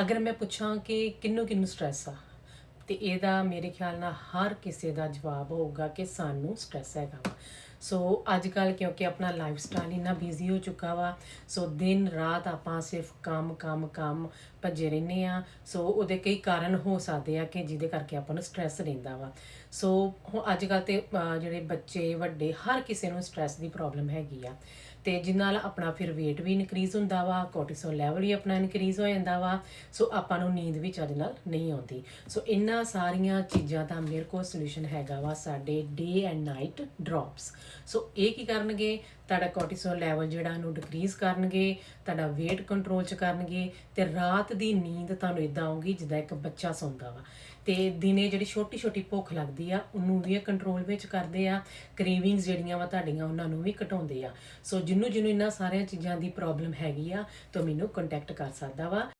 ਅਗਰ ਮੈਂ ਪੁੱਛਾਂ ਕਿ ਕਿੰਨੂੰ ਕਿੰਨੂੰ ਸਟ੍ਰੈਸ ਆ, ਤੇ ਇਹਦਾ ਮੇਰੇ ਖਿਆਲ ਨਾਲ ਹਰ ਕਿਸੇ ਦਾ ਜਵਾਬ ਹੋਊਗਾ ਕਿ ਸਾਨੂੰ ਸਟ੍ਰੈਸ ਹੈਗਾ ਸੋ ਅੱਜ ਕੱਲ ਕਿਉਂਕਿ ਆਪਣਾ ਲਾਈਫ ਸਟਾਈਲ ਇੰਨਾ ਬਿਜ਼ੀ ਹੋ ਚੁੱਕਾ ਵਾ, ਸੋ ਦਿਨ ਰਾਤ ਆਪਾਂ ਸਿਰਫ ਕੰਮ ਕੰਮ ਕੰਮ ਭੱਜੇ ਰਹਿੰਦੇ ਆ ਸੋ ਉਹਦੇ ਕਈ ਕਾਰਨ ਹੋ ਸਕਦੇ ਆ ਕਿ ਜਿਹਦੇ ਕਰਕੇ ਆਪਾਂ ਨੂੰ ਸਟ੍ਰੈਸ ਰਹਿੰਦਾ ਵਾ। ਸੋ ਹੁਣ ਅੱਜ ਕੱਲ ਤੇ ਜਿਹੜੇ ਬੱਚੇ, ਵੱਡੇ, ਹਰ ਕਿਸੇ ਨੂੰ ਸਟ੍ਰੈਸ ਦੀ ਪ੍ਰੋਬਲਮ ਹੈਗੀ ਆ। ਤੇ ਜਿਸ ਨਾਲ ਆਪਣਾ ਫਿਰ weight ਵੀ ਇਨਕਰੀਜ਼ ਹੁੰਦਾ ਵਾ ਕੋਰਟੀਸੋਲ ਲੈਵਲ ਵੀ ਆਪਣਾ ਇਨਕਰੀਜ਼ ਹੋ ਜਾਂਦਾ ਵਾ। ਸੋ ਆਪਾਂ ਨੂੰ ਨੀਂਦ ਵੀ ਚੱਜ ਨਾਲ ਨਹੀਂ ਆਉਂਦੀ। ਸੋ ਇਹਨਾਂ ਸਾਰੀਆਂ ਚੀਜ਼ਾਂ ਦਾ ਮੇਰੇ ਕੋਲ ਸੋਲੂਸ਼ਨ ਹੈਗਾ ਵਾ ਸਾਡੇ day and night drops so ਇਹ ਕੀ ਕਰਨਗੇ? ਤੁਹਾਡਾ ਕੋਰਟੀਸੋਲ ਲੈਵਲ ਜਿਹੜਾ ਨੂੰ ਡਿਕਰੀਜ਼ ਕਰਨਗੇ, ਤੁਹਾਡਾ weight ਕੰਟਰੋਲ ਚ ਕਰਨਗੇ ਤੇ ਰਾਤ ਦੀ ਨੀਂਦ ਤੁਹਾਨੂੰ ਇਦਾਂ ਆਊਗੀ ਜਿੱਦਾਂ ਇੱਕ ਬੱਚਾ ਸੌਂਦਾ ਵਾ। ਤੇ ਦਿਨੇ ਜਿਹੜੀ ਛੋਟੀ ਛੋਟੀ ਭੁੱਖ ਲੱਗਦੀ ਆ, ਉਹਨੂੰ ਵੀ ਇਹ ਕੰਟਰੋਲ ਵਿੱਚ ਕਰਦੇ ਆ ਕ੍ਰੇਵਿੰਗਸ ਜਿਹੜੀਆਂ ਵਾ ਤੁਹਾਡੀਆਂ ਉਹਨਾਂ ਨੂੰ ਵੀ ਘਟਾਉਂਦੇ ਆ। ਸੋ ਜਿਹਨੂੰ ਜਿਹਨੂੰ ਇਹਨਾਂ ਸਾਰੀਆਂ ਚੀਜ਼ਾਂ ਦੀ ਪ੍ਰੋਬਲਮ ਹੈਗੀ ਆ, ਤਾਂ ਮੈਨੂੰ ਕੰਟੈਕਟ ਕਰ ਸਕਦਾ ਵਾ।